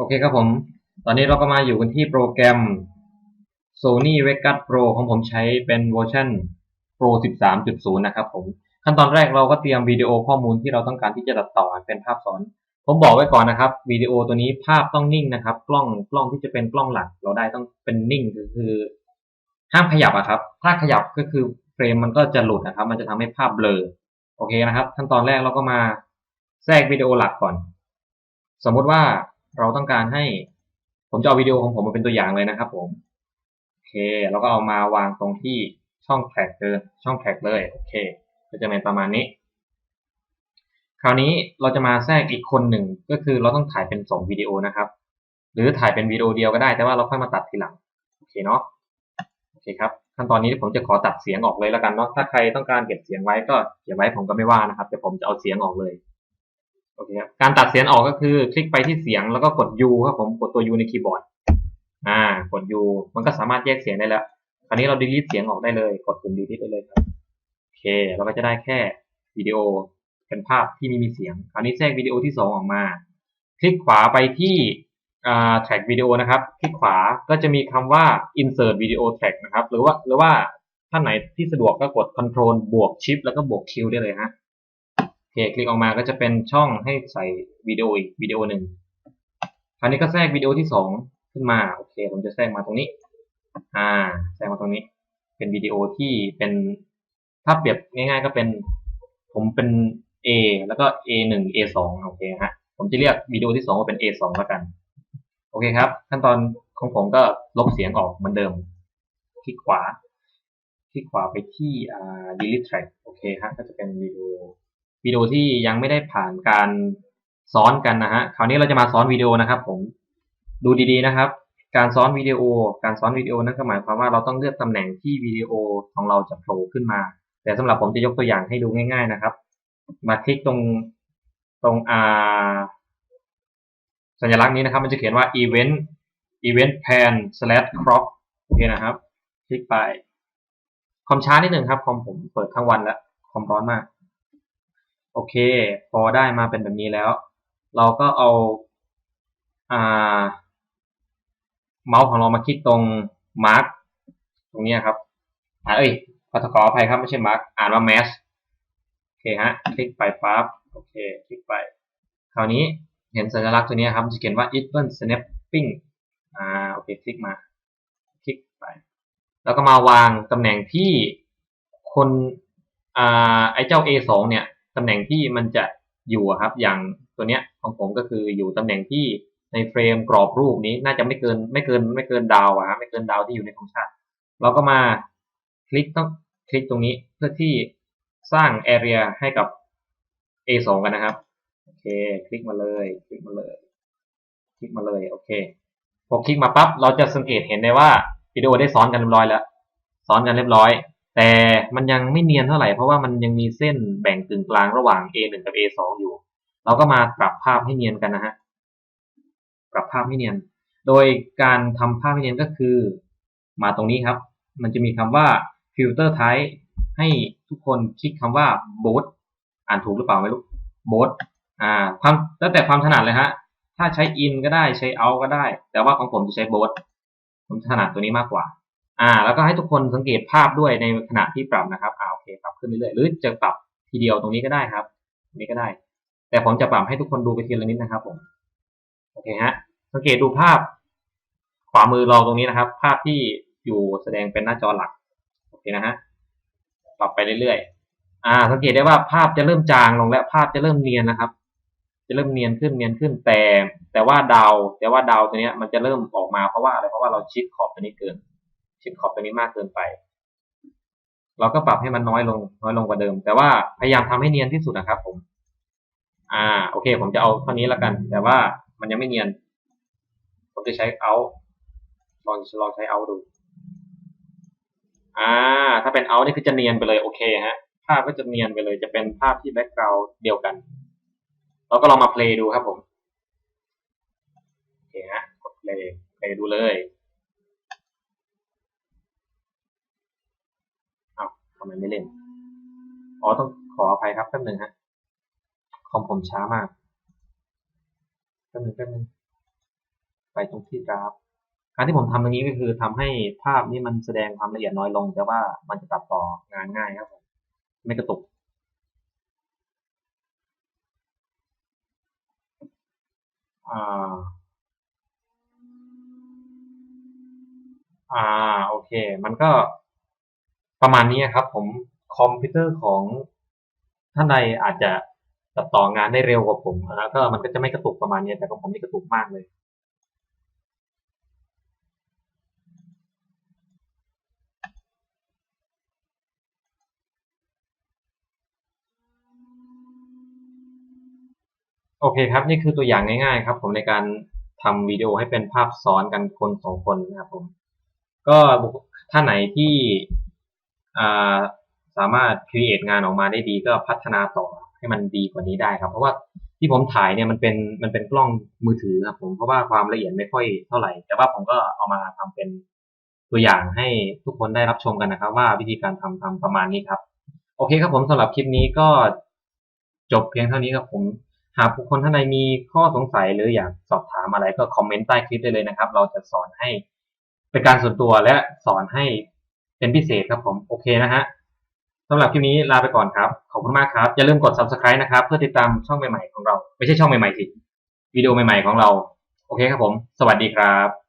โอเคครับผม ตอนนี้เราก็มาอยู่กันที่โปรแกรม Sony Vegas Pro ของผมใช้เป็นเวอร์ชัน Pro 13.0 นะครับผม ขั้นตอนแรกเราก็เตรียมวิดีโอข้อมูลที่เราต้องการที่จะตัดต่อเป็นภาพซ้อน ผมบอกไว้ก่อนนะครับวิดีโอตัวนี้ภาพต้องนิ่งนะครับ กล้องกล้องที่จะเป็นกล้องหลัก เราได้ต้องเป็นนิ่งก็คือ ห้ามขยับอะครับ ถ้าขยับก็คือเฟรมมันก็จะหลุดนะครับ มันจะทำให้ภาพเบลอ โอเคนะครับ ขั้นตอนแรกเราก็มาแทรกวิดีโอหลักก่อน สมมุติว่า เราต้องการให้ ผมจะเอาวิดีโอของผมมาเป็นตัวอย่างเลยนะครับผม โอเคแล้วก็เอามาวางตรงที่ช่องแท็กเลยช่องแท็กเลย โอเค ก็จะเป็นประมาณนี้ คราวนี้เราจะมาแทรกอีกคนหนึ่ง ก็คือเราต้องถ่ายเป็นสองวิดีโอนะครับ หรือถ่ายเป็นวิดีโอเดียวก็ได้ แต่ว่าเราค่อยมาตัดทีหลัง โอเคเนาะ โอเคครับ ขั้นตอนนี้ผมจะขอตัดเสียงออกเลยแล้วกันเนาะ ถ้าใครต้องการเก็บเสียงไว้ก็เก็บไว้ผมก็ไม่ว่านะครับ แต่ผมจะเอาเสียงออกเลย อเคครับการตัดเสียงออกก็คือ คลิกไปที่เสียงแล้วก็กด U ครับผมกดตัว U ในคีย์บอร์ดอ่ากด U มันก็สามารถแยกเสียงได้แล้วคราวนี้เรา delete เสียงออกได้เลย กดปุ่ม delete ได้เลยครับโอเคเราก็จะได้แค่วิดีโอเป็นภาพที่ไม่มีเสียงคราวนี้แทรกวิดีโอที่สองออกมา คลิกขวาไปที่อ่า track วิดีโอนะครับ คลิกขวาก็จะมีคำว่า insert video track นะครับ หรือว่าหรือว่าท่านไหนที่สะดวกก็กด control บวก shift แล้วก็บวก Q ได้เลยฮะ โอเคคลิกออกมาก็จะเป็นช่องให้ใส่วิดีโออีกวิดีโอหนึ่งคราวนี้ก็แทรกวิดีโอที่สองขึ้นมาโอเค ผมจะแทรกมาตรงนี้ อ่าแทรกมาตรงนี้ เป็นวิดีโอที่เป็นถ้าเปรียบง่าย ๆ ก็เป็น ผมเป็น A แล้วก็ A หนึ่ง A สองโอเคฮะผมจะเรียกวิดีโอที่สองว่าเป็น A สองแล้วกัน โอเคครับ ขั้นตอนของผมก็ลบเสียงออกเหมือนเดิม คลิกขวา คลิกขวาไปที่อ่า delete track โอเคฮะก็จะเป็นวิดีโอ วิดีโอที่ยังไม่ได้ผ่านการซ้อนกันนะฮะคราวนี้เราจะมาซ้อนวิดีโอนะครับ ผมดูดีๆนะครับ การซ้อนวิดีโอ การซ้อนวิดีโอนั่นก็หมายความว่าเราต้องเลือกตำแหน่งที่วิดีโอของเราจะโผล่ขึ้นมา แต่สำหรับผมจะยกตัวอย่างให้ดูง่าย ๆนะครับ มาคลิกตรงตรงอ่าสัญลักษณ์นี้นะครับ มันจะเขียนว่า event event pan slash crop โอเคนะครับ คลิกไปคอมช้านิดหนึ่งครับคอมผมเปิดทั้งวันแล้วคอมร้อนมาก โอเค พอได้มาเป็นแบบนี้แล้ว เราก็เอาอ่าเมาส์ของเรามาคลิกตรงมาร์กตรงนี้ครับอ่าเอ้ยขอขออภัยครับไม่ใช่มาร์กอ่านว่า mesh โอเคฮะ คลิกไปปั๊บโอเค คลิกไป คราวนี้เห็นสัญลักษณ์ตัวนี้ครับจะเขียนว่า even snapping อ่าโอเค คลิกมา คลิกไป แล้วก็มาวางตำแหน่งที่คนอ่าไอเจ้า A2 เนี่ย ตำแหน่งที่มันจะอยู่ครับ อย่างตัวเนี้ยของผมก็คืออยู่ตำแหน่งที่ในเฟรมกรอบรูปนี้น่าจะไม่เกินไม่เกินไม่เกินดาวอะไม่เกินดาวที่อยู่ในธงชาติเราก็มาคลิกต้องคลิกตรงนี้เพื่อที่สร้าง area ให้กับ A2 กันนะครับโอเคคลิกมาเลยคลิกมาเลยคลิกมาเลยโอเคพอคลิกมาปั๊บเราจะสังเกตเห็นได้ว่าวิดีโอได้ซ้อนกันเรียบร้อยแล้ว ซ้อนกันเรียบร้อย แต่มันยังไม่เนียนเท่าไหร่เพราะว่ามันยังมีเส้นแบ่งกึ่งกลางระหว่าง A1 กับ A2 อยู่ เราก็มาปรับภาพให้เนียนกันนะฮะ ปรับภาพให้เนียน โดยการทำภาพให้เนียนก็คือ มาตรงนี้ครับ มันจะมีคำว่า filter type ให้ทุกคนคลิกคำว่า both อ่านถูกหรือเปล่าไม่รู้ both อ่า ความแล้วแต่ความถนัดเลยฮะ ถ้าใช้ in ก็ได้ใช้ out ก็ได้ แต่ว่าของผมจะใช้ both ผมถนัดตัวนี้มากกว่า อ่า แล้วก็ให้ทุกคนสังเกตภาพด้วยในขณะที่ปรับนะครับอ่าโอเคปรับขึ้นเรื่อยๆหรือจะปรับทีเดียวตรงนี้ก็ได้ครับตรงนี้ก็ได้ แต่ผมจะปรับให้ทุกคนดูไปทีละนิดนะครับผมโอเคฮะสังเกตดูภาพ ขวามือเราตรงนี้นะครับ ภาพที่อยู่แสดงเป็นหน้าจอหลักโอเคนะฮะปรับไปเรื่อยๆอ่า สังเกตได้ว่าภาพจะเริ่มจางลงและภาพจะเริ่มเนียนนะครับ จะเริ่มเนียนขึ้นเนียนขึ้นแต่ แต่ว่าดาวแต่ว่าดาวตัวเนี้ยมันจะเริ่มออกมาเพราะว่าอะไรเพราะว่าเราชิดขอบตัวนี้เกิน ชิดขอบตัวนี้มากเกินไป เราก็ปรับให้มันน้อยลง น้อยลงกว่าเดิม แต่ว่าพยายามทำให้เนียนที่สุดนะครับ ผม อ่า โอเค ผมจะเอาเท่านี้แล้วกัน แต่ว่ามันยังไม่เนียน ผมจะใช้เอาลองลองใช้เอาดู อ่า ถ้าเป็นเอานี่คือจะเนียนไปเลย โอเคฮะ ภาพก็จะเนียนไปเลย จะเป็นภาพที่แบ็กกราวด์เดียวกัน เราก็ลองมาเพลย์ดูครับผม โอเคฮะกดเพลย์เพลย์ดูเลยเอา ทำไมไม่เล่น อ๋อต้องขออภัยครับแป๊บหนึ่งฮะคอมผมช้ามากแป๊บหนึ่งแป๊บหนึ่งไปตรงที่ดราฟการที่ผมทำตรงนี้ก็คือทำให้ภาพนี้มันแสดงความละเอียดน้อยลง แต่ว่ามันจะตัดต่องานง่ายครับผมไม่กระตุกอ่า อ่า โอเค มันก็ ประมาณนี้ครับ ผมคอมพิวเตอร์ของท่านใดอาจจะตัดต่องานได้เร็วกว่าผมแล้วก็มันก็จะไม่กระตุกประมาณนี้แต่ของผมนี่กระตุกมากเลยโอเคครับ นี่คือตัวอย่างง่ายๆครับ ผมในการทำวิดีโอให้เป็นภาพซ้อนกันคนสองคนนะครับผม ก็ถ้าไหนที่ สามารถ create งานออกมาได้ดีก็พัฒนาต่อให้มันดีกว่านี้ได้ครับ เพราะว่าที่ผมถ่ายเนี่ยมันเป็นมันเป็นกล้องมือถือครับผมเพราะว่าความละเอียดไม่ค่อยเท่าไหร่ แต่ว่าผมก็เอามาทำเป็นตัวอย่างให้ทุกคนได้รับชมกันนะครับ ว่าวิธีการทำทำประมาณนี้ครับ โอเคครับผมสำหรับคลิปนี้ก็จบเพียงเท่านี้ครับผมหากบุคคลท่านใดมีข้อสงสัยหรืออยากสอบถามอะไรก็คอมเมนต์ใต้คลิปได้เลยนะครับ เราจะสอนให้เป็นการส่วนตัวและสอนให้ เป็นพิเศษครับผมโอเคนะฮะสำหรับคลิปนี้ลาไปก่อนครับ ขอบคุณมากครับ อย่าลืมกด subscribe นะครับ เพื่อติดตามช่องใหม่ๆของเรา ไม่ใช่ช่องใหม่ๆสิวิดีโอใหม่ๆของเรา โอเคครับผม สวัสดีครับ